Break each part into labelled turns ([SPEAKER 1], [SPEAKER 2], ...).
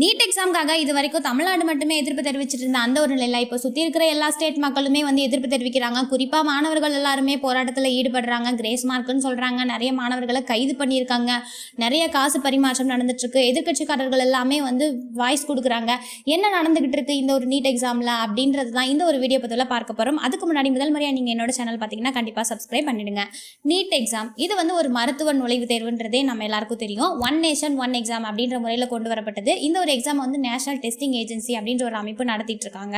[SPEAKER 1] NEET எக்ஸாமுக்காக இது வரைக்கும் தமிழ்நாடு மட்டுமே எதிர்ப்பு தெரிவிச்சிட்டு இருந்த அந்த ஒரு நிலையில் இப்போ சுற்றி இருக்கிற எல்லா ஸ்டேட் மக்களுமே வந்து எதிர்ப்பு தெரிவிக்கிறாங்க. குறிப்பாக மாணவர்கள் எல்லாருமே போராட்டத்தில் ஈடுபடுறாங்க. கிரேஸ் மார்க்குன்னு சொல்கிறாங்க நிறைய மாணவர்களை கைது பண்ணியிருக்காங்க. நிறைய காசு பரிமாற்றம் நடந்துட்டுருக்கு. எதிர்கட்சிக்காரர்கள் எதிர்க்கட்சிக்காரர்கள் எல்லாமே வந்து வாய்ஸ் கொடுக்குறாங்க. என்ன நடந்துகிட்டு இருக்கு இந்த ஒரு நீட் எக்ஸாமில் அப்படின்றது தான் இந்த ஒரு வீடியோ பற்றியில் பார்க்க போகிறோம் அதுக்கு முன்னாடி முதல் முறையாக நீங்கள் என்னோட சேனல் பார்த்தீங்கன்னா கண்டிப்பாக சப்ஸ்கிரைப் பண்ணிடுங்க. நீட் எக்ஸாம் இது வந்து ஒரு மருத்துவ நுழைவு தேர்வுன்றதே நம்ம எல்லாருக்கும் தெரியும். ஒன் நேஷன் ஒன் எக்ஸாம் அப்படின்ற முறையில் கொண்டு வரப்பட்டது. இந்த ஒரு எக்ஸாம் வந்து நேஷனல் டெஸ்டிங் ஏஜென்சி அப்படின்ற ஒரு அமைப்பு நடத்திட்டு இருக்காங்க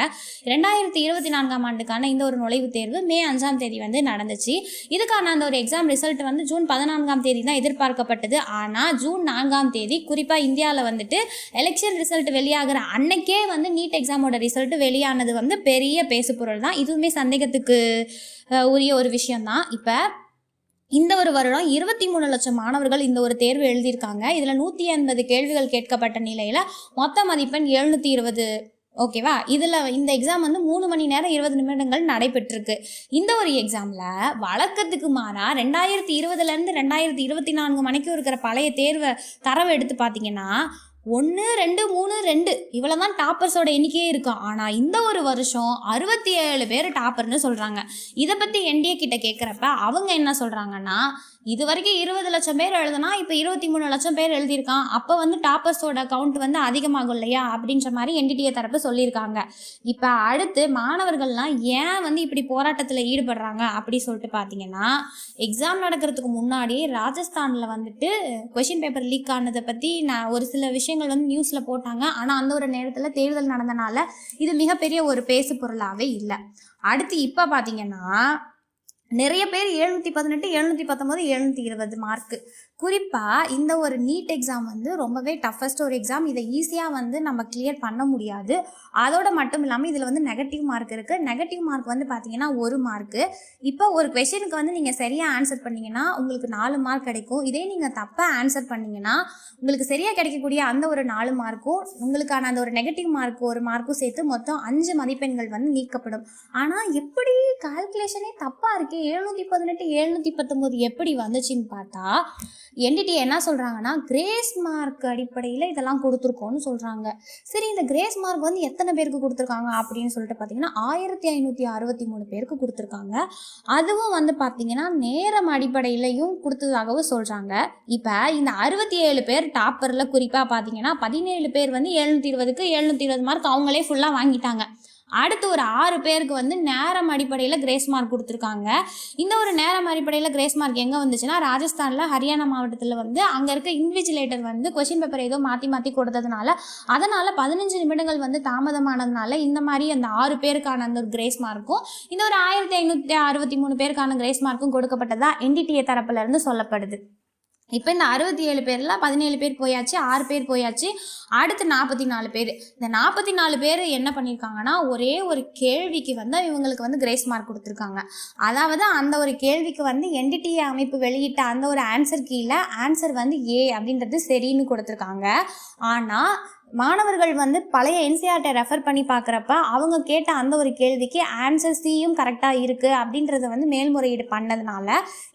[SPEAKER 1] ரெண்டாயிரத்தி இருபத்தி நான்காம் ஆண்டுக்கான இந்த ஒரு நுழைவுத் தேர்வு மே அஞ்சாம் தேதி வந்து நடந்துச்சு. இதுக்கான அந்த ஒரு எக்ஸாம் ரிசல்ட் வந்து ஜூன் பதினான்காம் தேதி தான் எதிர்பார்க்கப்பட்டது. ஆனால் ஜூன் நான்காம் தேதி குறிப்பாக இந்தியாவில் வந்துட்டு எலெக்ஷன் ரிசல்ட் வெளியாகிற அன்னைக்கே வந்து நீட் எக்ஸாமோட ரிசல்ட் வெளியானது வந்து பெரிய பேசுபொருள் தான். இதுவுமே சந்தேகத்துக்கு உரிய ஒரு விஷயம்தான். இப்போ இந்த ஒரு வருடம் இருபத்தி மூணு லட்சம் மாணவர்கள் இந்த ஒரு தேர்வு எழுதியிருக்காங்க. இதில் நூற்றி ஐம்பது கேள்விகள் கேட்கப்பட்ட நிலையில் மொத்த மதிப்பெண் எழுநூற்றி இருபது. ஓகேவா இதில் இந்த எக்ஸாம் வந்து மூணு மணி நேரம் இருபது நிமிடங்கள் நடைபெற்றிருக்கு. இந்த ஒரு எக்ஸாமில் வழக்கத்துக்கு மாறாக ரெண்டாயிரத்தி இருபதுலேருந்து ரெண்டாயிரத்தி இருபத்தி நான்கு மணிக்கும் இருக்கிற பழைய தேர்வை தரவை எடுத்து பார்த்தீங்கன்னா ஒன்று ரெண்டு மூணு ரெண்டு. இவ்வளோ தான் டாப்பர்ஸோட எண்ணிக்கையே இருக்கும். ஆனால் இந்த ஒரு வருஷம் அறுபத்தி ஏழு பேர் டாப்பர்னு சொல்கிறாங்க இதை பற்றி என்டிஏ கிட்ட கேட்குறப்ப அவங்க என்ன சொல்கிறாங்கன்னா இது வரைக்கும் இருபது லட்சம் பேர் எழுதுனா இப்போ இருபத்தி மூணு லட்சம் பேர் எழுதியிருக்கான். அப்போ வந்து டாப்பர்ஸோட கவுண்ட் வந்து அதிகமாகும் இல்லையா? அப்படின்ற மாதிரி என்டிடிஏ தரப்பு சொல்லியிருக்காங்க. இப்போ அடுத்து மாணவர்கள்லாம் ஏன் வந்து இப்படி போராட்டத்தில் ஈடுபடுறாங்க அப்படி சொல்லிட்டு பார்த்தீங்கன்னா எக்ஸாம் நடக்கிறதுக்கு முன்னாடி ராஜஸ்தானில் வந்துட்டு கொஷின் பேப்பர் லீக் ஆனதை பற்றி நான் ஒரு சில விஷயங்கள் வந்து நியூஸில் போட்டாங்க. ஆனால் அந்த ஒரு நேரத்தில் தேர்தல் நடந்தனால இது மிகப்பெரிய ஒரு பேசு பொருளாகவே இல்லை. அடுத்து இப்போ பார்த்தீங்கன்னா நிறைய பேர் எழுநூற்றி பதினெட்டு எழுநூற்றி பத்தொம்போது எழுநூற்றி இருபது மார்க்கு குறிப்பாக இந்த ஒரு நீட் எக்ஸாம் வந்து ரொம்பவே டஃபஸ்ட் ஒரு எக்ஸாம் இதை ஈஸியாக வந்து நம்ம கிளியர் பண்ண முடியாது. அதோட மட்டும் இல்லாமல் இதில் வந்து நெகட்டிவ் மார்க் இருக்குது நெகட்டிவ் மார்க் வந்து பார்த்தீங்கன்னா ஒரு மார்க்கு இப்போ ஒரு கொஷனுக்கு வந்து நீங்கள் சரியாக ஆன்சர் பண்ணிங்கன்னா உங்களுக்கு நாலு மார்க் கிடைக்கும். இதே நீங்கள் தப்பாக ஆன்சர் பண்ணிங்கன்னா உங்களுக்கு சரியாக கிடைக்கக்கூடிய அந்த ஒரு நாலு மார்க்கும் உங்களுக்கான அந்த ஒரு நெகட்டிவ் மார்க் ஒரு மார்க்கும் சேர்த்து மொத்தம் அஞ்சு மதிப்பெண்கள் வந்து நீக்கப்படும். ஆனால் எப்படி கால்குலேஷனே தப்பாக இருக்கே எழுநூற்றி பதினெட்டு எழுநூற்றி பத்தொம்போது எப்படி வந்துச்சுன்னு பார்த்தா என்டிடி என்ன சொல்கிறாங்கன்னா கிரேஸ் மார்க் அடிப்படையில் இதெல்லாம் கொடுத்துருக்கோன்னு சொல்கிறாங்க சரி இந்த கிரேஸ் மார்க் வந்து எத்தனை பேருக்கு கொடுத்துருக்காங்க அப்படின்னு சொல்லிட்டு பார்த்தீங்கன்னா ஆயிரத்தி ஐநூற்றி அறுபத்தி மூணு பேருக்கு கொடுத்துருக்காங்க. அதுவும் வந்து பார்த்தீங்கன்னா நேரம் அடிப்படையிலையும் கொடுத்ததாகவும் சொல்கிறாங்க இப்போ இந்த அறுபத்தி ஏழு பேர் டாப்பரில் குறிப்பாக பார்த்தீங்கன்னா பதினேழு பேர் வந்து எழுநூற்றி இருபதுக்கு எழுநூற்றி இருபது மார்க் அவங்களே ஃபுல்லாக வாங்கிட்டாங்க. அடுத்து ஒரு ஆறு பேருக்கு வந்து நேரம் அடிப்படையில் கிரேஸ் மார்க் கொடுத்துருக்காங்க. இந்த ஒரு நேரம் அடிப்படையில் கிரேஸ் மார்க் எங்கே வந்துச்சுன்னா ராஜஸ்தானில் ஹரியானா மாவட்டத்தில் வந்து அங்கே இருக்க இன்விஜிலேட்டர் வந்து கொஷின் பேப்பர் ஏதோ மாற்றி மாற்றி கொடுத்ததுனால அதனால் பதினஞ்சு நிமிடங்கள் வந்து தாமதமானதுனால இந்த மாதிரி அந்த ஆறு பேருக்கான அந்த ஒரு கிரேஸ் மார்க்கும் இந்த ஒரு ஆயிரத்தி ஐநூற்றி அறுபத்தி மூணு பேருக்கான கிரேஸ் மார்க்கும் கொடுக்கப்பட்டதாக என்டிடிஏ தரப்புலேருந்து சொல்லப்படுது. இப்போ இந்த அறுபத்தி ஏழு பேரில் பதினேழு பேர் போயாச்சு ஆறு பேர் போயாச்சு அடுத்து நாற்பத்தி நாலு பேர். இந்த நாற்பத்தி நாலு பேர் என்ன பண்ணியிருக்காங்கன்னா ஒரே ஒரு கேள்விக்கு வந்து இவங்களுக்கு வந்து கிரேஸ் மார்க் கொடுத்துருக்காங்க. அதாவது அந்த ஒரு கேள்விக்கு வந்து என்டிடிஏ அமைப்பு வெளியிட்ட அந்த ஒரு ஆன்சர் கீழே ஆன்சர் வந்து ஏ அப்படின்றது சரின்னு கொடுத்துருக்காங்க. ஆனால் மாணவர்கள் வந்து பழைய என்சிஆர்ட்டை ரெஃபர் பண்ணி பார்க்குறப்ப அவங்க கேட்ட அந்த ஒரு கேள்விக்கு ஆன்சர் சியும் கரெக்டாக இருக்குது அப்படின்றத வந்து மேல்முறையீடு பண்ணதுனால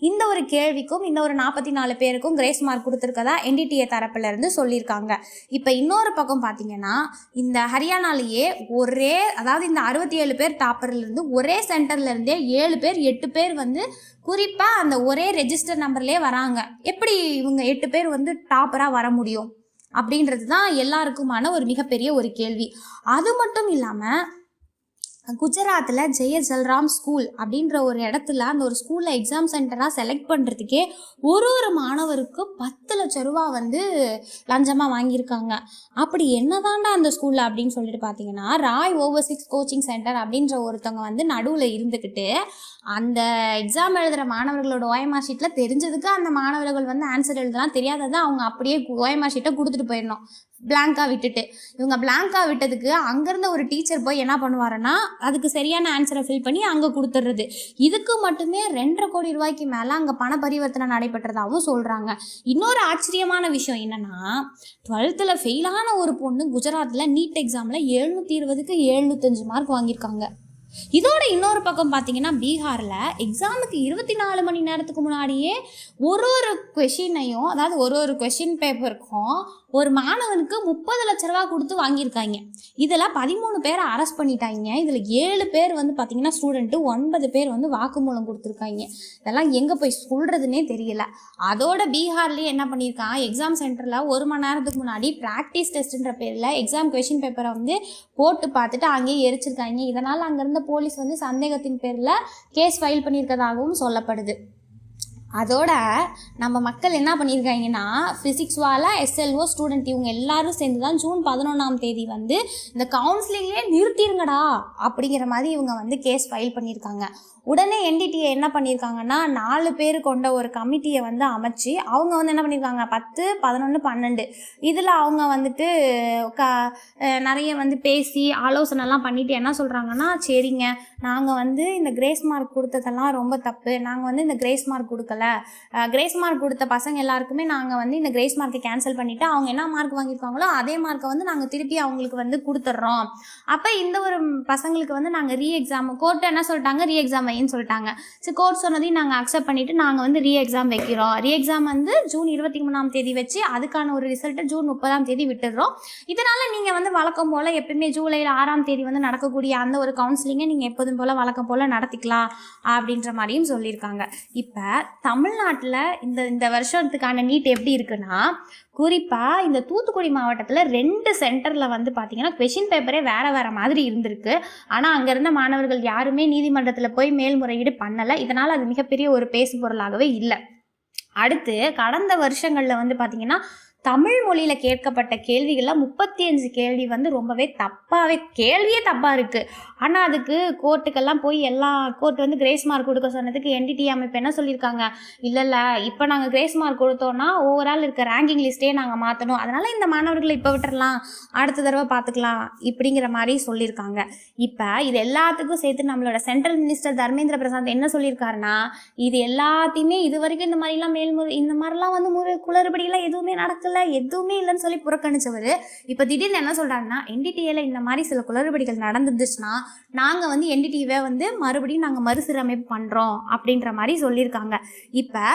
[SPEAKER 1] இந்த ஒரு கேள்விக்கும் இந்த ஒரு நாற்பத்தி நாலு பேருக்கும் கிரேஸ் மார்க் கொடுத்துருக்கதா என்டிடிஏ தரப்புலேருந்து சொல்லியிருக்காங்க. இப்போ இன்னொரு பக்கம் பார்த்தீங்கன்னா இந்த ஹரியானாலேயே ஒரே அதாவது இந்த அறுபத்தி ஏழு பேர் டாப்பர்லேருந்து ஒரே சென்டர்லேருந்தே ஏழு பேர் எட்டு பேர் வந்து குறிப்பாக அந்த ஒரே ரெஜிஸ்டர் நம்பர்லேயே வராங்க. எப்படி இவங்க எட்டு பேர் வந்து டாப்பராக வர முடியும்? அப்படின்றது தான் எல்லாருக்குமான ஒரு மிகப்பெரிய ஒரு கேள்வி. அது மட்டும் இல்லாமல் குஜராத்தில் ஜெய ஜல்ராம் ஸ்கூல் அப்படின்ற ஒரு இடத்துல அந்த ஒரு ஸ்கூலில் எக்ஸாம் சென்டராக செலக்ட் பண்ணுறதுக்கே ஒரு ஒரு மாணவருக்கும் பத்து லட்ச ரூபா வந்து லஞ்சமாக வாங்கியிருக்காங்க. அப்படி என்னதான்டா அந்த ஸ்கூலில் அப்படின்னு சொல்லிட்டு பார்த்தீங்கன்னா ராய் ஓவர்சிக்ஸ் கோச்சிங் சென்டர் அப்படின்ற ஒருத்தவங்க வந்து நடுவில் இருந்துக்கிட்டு அந்த எக்ஸாம் எழுதுகிற மாணவர்களோட ஓஎம்ஆர் ஷீட்டில் தெரிஞ்சதுக்கு அந்த மாணவர்கள் வந்து ஆன்சர் எழுதலாம் தெரியாததை அவங்க அப்படியே ஓஎம்ஆர் ஷீட்டை கொடுத்துட்டு போயிடணும். பிளாங்காக விட்டுட்டு. இவங்க பிளாங்காக விட்டதுக்கு அங்கேருந்து ஒரு டீச்சர் போய் என்ன பண்ணுவாருன்னா அதுக்கு சரியான ஆன்சரை ஃபில் பண்ணி அங்கே கொடுத்துட்றது இதுக்கு மட்டுமே ரெண்டரை கோடி ரூபாய்க்கு மேலே அங்கே பண பரிவர்த்தனை நடைபெற்றதாகவும் சொல்கிறாங்க இன்னொரு ஆச்சரியமான விஷயம் என்னன்னா டுவெல்த்தில் ஃபெயிலான ஒரு பொண்ணு குஜராத்தில் நீட் எக்ஸாமில் எழுநூற்றி இருபதுக்கு எழுநூத்தஞ்சு மார்க் வாங்கியிருக்காங்க. இதோட இன்னொரு பக்கம் பார்த்தீங்கன்னா பீகாரில் எக்ஸாமுக்கு இருபத்தி நாலு மணி நேரத்துக்கு முன்னாடியே ஒரு ஒரு கொஷினையும் அதாவது ஒரு ஒரு கொஷின் பேப்பருக்கும் ஒரு மாணவனுக்கு முப்பது லட்ச ரூபா கொடுத்து வாங்கியிருக்காங்க. இதில் பதிமூணு பேரை அரெஸ்ட் பண்ணிட்டாங்க. இதில் ஏழு பேர் வந்து பார்த்தீங்கன்னா ஸ்டூடெண்ட்டு ஒன்பது பேர் வந்து வாக்குமூலம் கொடுத்துருக்காங்க. இதெல்லாம் எங்கே போய் சொல்கிறதுனே தெரியல. அதோட பீகார்லேயே என்ன பண்ணியிருக்கான்? எக்ஸாம் சென்டரில் ஒரு மணி நேரத்துக்கு முன்னாடி ப்ராக்டிஸ் டெஸ்ட்டுன்ற பேரில் எக்ஸாம் கொஷின் பேப்பரை வந்து போட்டு பார்த்துட்டு அங்கேயே எரிச்சிருக்காங்க. இதனால் அங்கேருந்து போலீஸ் வந்து சந்தேகத்தின் பேரில் கேஸ் ஃபைல் பண்ணியிருக்கதாகவும் சொல்லப்படுது. அதோட நம்ம மக்கள் என்ன பண்ணியிருக்காங்கன்னா ஃபிசிக்ஸ் வாலா எஸ்எல்ஓ ஸ்டூடெண்ட் இவங்க எல்லாரும் சேர்ந்து தான் ஜூன் பதினொன்றாம் தேதி வந்து இந்த கவுன்சிலிங்லேயே நிறுத்திருங்கடா அப்படிங்கிற மாதிரி இவங்க வந்து கேஸ் ஃபைல் பண்ணியிருக்காங்க. உடனே என்டிடிஏ என்ன பண்ணியிருக்காங்கன்னா நாலு பேர் கொண்ட ஒரு கமிட்டியை வந்து அமைச்சு அவங்க வந்து என்ன பண்ணியிருக்காங்க பத்து பதினொன்று பன்னெண்டு. இதில் அவங்க வந்துட்டு க நிறைய வந்து பேசி ஆலோசனைலாம் பண்ணிட்டு என்ன சொல்கிறாங்கன்னா சரிங்க நாங்கள் வந்து இந்த கிரேஸ் மார்க் கொடுத்ததெல்லாம் ரொம்ப தப்பு. நாங்கள் வந்து இந்த கிரேஸ் மார்க் கொடுக்கல. கிரேஸ் மார்க் கொடுத்த பசங்க எல்லாருக்குமே நாங்கள் வந்து இந்த கிரேஸ் மார்க்கை கேன்சல் பண்ணிவிட்டு அவங்க என்ன மார்க் வாங்கியிருக்காங்களோ அதே மார்க்கை வந்து நாங்கள் திருப்பி அவங்களுக்கு வந்து கொடுத்துட்றோம். அப்போ இந்த ஒரு பசங்களுக்கு வந்து நாங்கள் ரீ எக்ஸாம் கோர்ட்டு என்ன சொல்லிட்டாங்க? ரீ எக்ஸாம் பையன் சொல்லிட்டாங்க. சரி கோர்ட் சொன்னதையும் நாங்கள் அக்செப்ட் பண்ணிவிட்டு நாங்கள் வந்து ரீ எக்ஸாம் வைக்கிறோம். ரீ எக்ஸாம் வந்து ஜூன் இருபத்தி மூணாம் தேதி வச்சு அதுக்கான ஒரு ரிசல்ட்டை ஜூன் முப்பதாம் தேதி விட்டுடுறோம். இதனால் நீங்கள் வந்து வழக்கம் போல் எப்பயுமே ஜூலையில் ஆறாம் தேதி வந்து நடக்கக்கூடிய அந்த ஒரு கவுன்சிலிங்கை நீங்கள் எப்போதும் போல் வழக்கம் போல் நடத்திக்கலாம் அப்படின்ற மாதிரியும் சொல்லியிருக்காங்க. இப்போ தமிழ்நாட்டில் இந்த இந்த வருஷத்துக்கான நீட் எப்படி இருக்குன்னா குறிப்பாக இந்த தூத்துக்குடி மாவட்டத்தில் ரெண்டு சென்டரில் வந்து பார்த்தீங்கன்னா கொஷின் பேப்பரே வேறு வேறு மாதிரி இருந்திருக்கு. ஆனால் அங்கே இருந்த மாணவர்கள் யாருமே நீதிமன்றத்தில் போய் மேல்முறையீடு பண்ணலை. இதனால் அது மிகப்பெரிய ஒரு பேசு பொருளாகவே இல்லை. அடுத்து கடந்த வருஷங்களில் வந்து பார்த்திங்கன்னா தமிழ் மொழியில் கேட்கப்பட்ட கேள்விகள்லாம் முப்பத்தி அஞ்சு கேள்வி வந்து ரொம்பவே தப்பாகவே கேள்வியே தப்பாக இருக்குது ஆனால் அதுக்கு கோர்ட்டுக்கெல்லாம் போய் எல்லா கோர்ட் வந்து கிரேஸ் மார்க் கொடுக்க சொன்னதுக்கு என்டிடி அமைப்பு என்ன சொல்லியிருக்காங்க? இல்லை இல்லை இப்போ நாங்கள் கிரேஸ் மார்க் கொடுத்தோன்னா ஓவரால் இருக்க ரேங்கிங் லிஸ்ட்டே நாங்கள் மாற்றணும் அதனால் இந்த மாணவர்களை இப்போ விட்டுறலாம். அடுத்த தடவை பார்த்துக்கலாம் இப்படிங்கிற மாதிரி சொல்லியிருக்காங்க. இப்போ இது எல்லாத்துக்கும் சேர்த்து நம்மளோட சென்ட்ரல் மினிஸ்டர் தர்மேந்திர பிரசாத் என்ன சொல்லியிருக்காருன்னா இது எல்லாத்தையுமே இது வரைக்கும் இந்த மாதிரிலாம் மேல்முறை இந்த மாதிரிலாம் வந்து முறை குளறுபடியெல்லாம் எதுவுமே நடக்கல. எதுவுமே இல்லைன்னு சொல்லி புறக்கணிச்சவர். இப்போ திடீர்னு என்ன சொல்கிறாருன்னா என்டிடிஏல இந்த மாதிரி சில குளறுபடிகள் நடந்துருந்துச்சுன்னா நாங்கள் வந்து என்டிடிவை வந்து மறுபடியும் நாங்கள் மறுசீரமைப்பு பண்ணுறோம் அப்படின்ற மாதிரி சொல்லியிருக்காங்க. இப்போ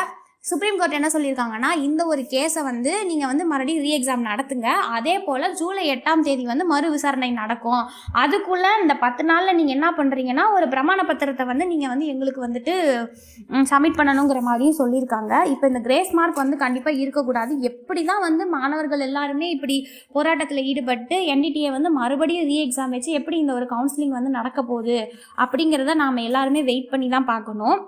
[SPEAKER 1] சுப்ரீம் கோர்ட் என்ன சொல்லியிருக்காங்கன்னா இந்த ஒரு கேஸை வந்து நீங்கள் வந்து மறுபடியும் ரீ எக்ஸாம் நடத்துங்க. அதே போல் ஜூலை எட்டாம் தேதி வந்து மறு விசாரணை நடக்கும். அதுக்குள்ளே இந்த பத்து நாளில் நீங்கள் என்ன பண்ணுறீங்கன்னா ஒரு பிரமாண பத்திரத்தை வந்து நீங்கள் வந்து எங்களுக்கு வந்துட்டு சப்மிட் பண்ணணுங்கிற மாதிரியும் சொல்லியிருக்காங்க. இப்போ இந்த கிரேஸ் மார்க் வந்து கண்டிப்பாக இருக்கக்கூடாது. எப்படி தான் வந்து மாணவர்கள் எல்லாருமே இப்படி போராட்டத்தில் ஈடுபட்டு என்டிடிஏ வந்து மறுபடியும் ரீ எக்ஸாம் வச்சு எப்படி இந்த ஒரு கவுன்சிலிங் வந்து நடக்க போகுது அப்படிங்கிறத நாம் எல்லாருமே வெயிட் பண்ணி தான் பார்க்கணும்.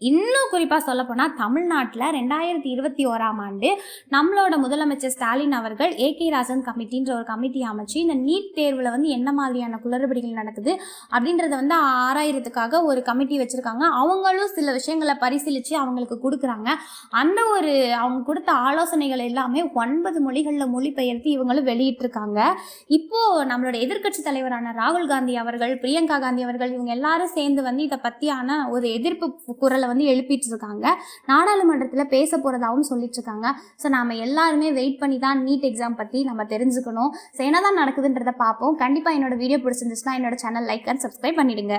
[SPEAKER 1] இன்னும் குறிப்பாக சொல்லப்போனால் தமிழ்நாட்டில் ரெண்டாயிரத்தி இருபத்தி ஓராம் ஆண்டு நம்மளோட முதலமைச்சர் ஸ்டாலின் அவர்கள் ஏகே ராசன் கமிட்டின்ற ஒரு கமிட்டி அமைச்சு இந்த நீட் தேர்வில் வந்து என்ன மாதிரியான குளறுபடிகள் நடக்குது அப்படின்றத வந்து ஆராயறதுக்காக ஒரு கமிட்டி வச்சுருக்காங்க. அவங்களும் சில விஷயங்களை பரிசீலித்து அவங்களுக்கு கொடுக்குறாங்க. அந்த ஒரு அவங்க கொடுத்த ஆலோசனைகள் எல்லாமே ஒன்பது மொழிகளில் மொழிபெயர்த்து இவங்களும் வெளியிட்டிருக்காங்க. இப்போது நம்மளோட எதிர்க்கட்சி தலைவரான ராகுல் காந்தி அவர்கள் பிரியங்கா காந்தி அவர்கள் இவங்க எல்லாரும் சேர்ந்து வந்து இதை பற்றியான ஒரு எதிர்ப்பு குரலை வந்து எழுப்பிட்டு இருக்காங்க நாடாளுமன்றத்தில் பேச போகிறதாகவும் சொல்லிட்டு இருக்காங்க ஸோ நாம எல்லாருமே வெயிட் பண்ணி தான் நீட் எக்ஸாம் பற்றி நம்ம தெரிஞ்சுக்கணும். ஸோ என்னதான் நடக்குதுன்றதை பார்ப்போம். கண்டிப்பாக என்னோட வீடியோ பிடிச்சிருந்துச்சுன்னா என்னோட சேனல் லைக் அண்ட் சப்ஸ்கிரைப் பண்ணிடுங்க.